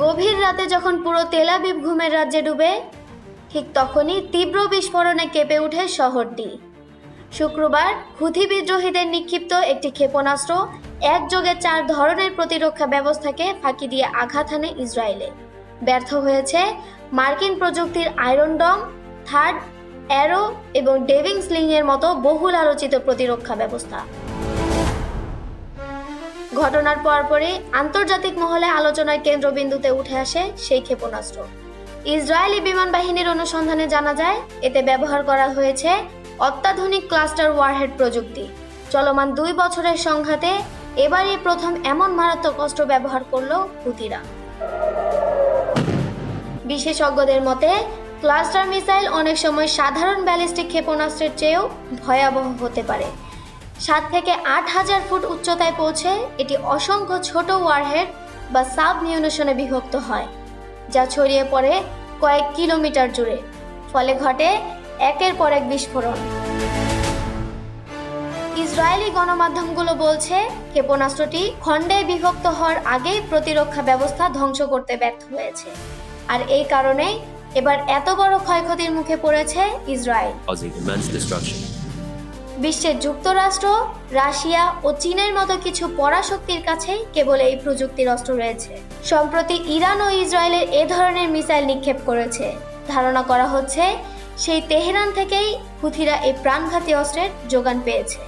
গভীর রাতে যখন পুরো তেলাবিব ঘুমের রাজ্যে ডুবে, ঠিক তখনই তীব্র বিস্ফোরণে কেঁপে ওঠে শহরটি। শুক্রবার হুথি বিদ্রোহীদের নিক্ষিপ্ত একটি ক্ষেপণাস্ত্র একযোগে চার ধরনের প্রতিরক্ষা ব্যবস্থাকে ফাঁকি দিয়ে আঘাত হানে ইসরায়েলে। ব্যর্থ হয়েছে মার্কিন প্রযুক্তির আয়রন ডম, থার্ড অ্যারো এবং ডেভিং স্লিং এর মতো বহুল আলোচিত প্রতিরক্ষা ব্যবস্থা। ঘটনার পরপরই আন্তর্জাতিক মহলে আলোচনার কেন্দ্রবিন্দুতে উঠে আসে সেই ক্ষেপণাস্ত্র। ইসরায়েলি বিমান বাহিনীর অনুসন্ধানে জানা যায়, এতে ব্যবহার করা হয়েছে অত্যাধুনিক ক্লাস্টার ওয়ারহেড প্রযুক্তি। চলমান দুই বছরের সংঘাতে এবারই প্রথম এমন মারাত্মক অস্ত্র ব্যবহার করল হুতিরা। বিশেষজ্ঞদের মতে, ক্লাস্টার মিসাইল অনেক সময় সাধারণ ব্যালিস্টিক ক্ষেপণাস্ত্রের চেয়েও ভয়াবহ হতে পারে। সাত থেকে আট হাজার ফুট উচ্চতায় পৌঁছে এটি অসংখ্য ছোট ওয়ারহেড বা সাব মিউনিশনে বিভক্ত হয়, যা ছড়িয়ে পড়ে কয়েক কিলোমিটার জুড়ে, ফলে ঘটে একের পর এক বিস্ফোরণ। ইসরায়েলি গণমাধ্যমগুলো বলছে, ক্ষেপণাস্ত্রটি খণ্ডে বিভক্ত হওয়ার আগেই প্রতিরক্ষা ব্যবস্থা ধ্বংস করতে ব্যর্থ হয়েছে। আর এই কারণেই এবার এত বড় ক্ষয়ক্ষতির মুখে পড়েছে ইসরায়েল. বিশ্বের যুক্তরাষ্ট্র, রাশিয়া ও চীনের মতো কিছু পরাশক্তির কাছেই কেবল এই প্রযুক্তির অস্ত্র রয়েছে। সম্প্রতি ইরান ও ইসরায়েলের এ ধরনের মিসাইল নিক্ষেপ করেছে। ধারণা করা হচ্ছে, সেই তেহরান থেকেই হুথিরা এই প্রাণঘাতী অস্ত্রের যোগান পেয়েছে।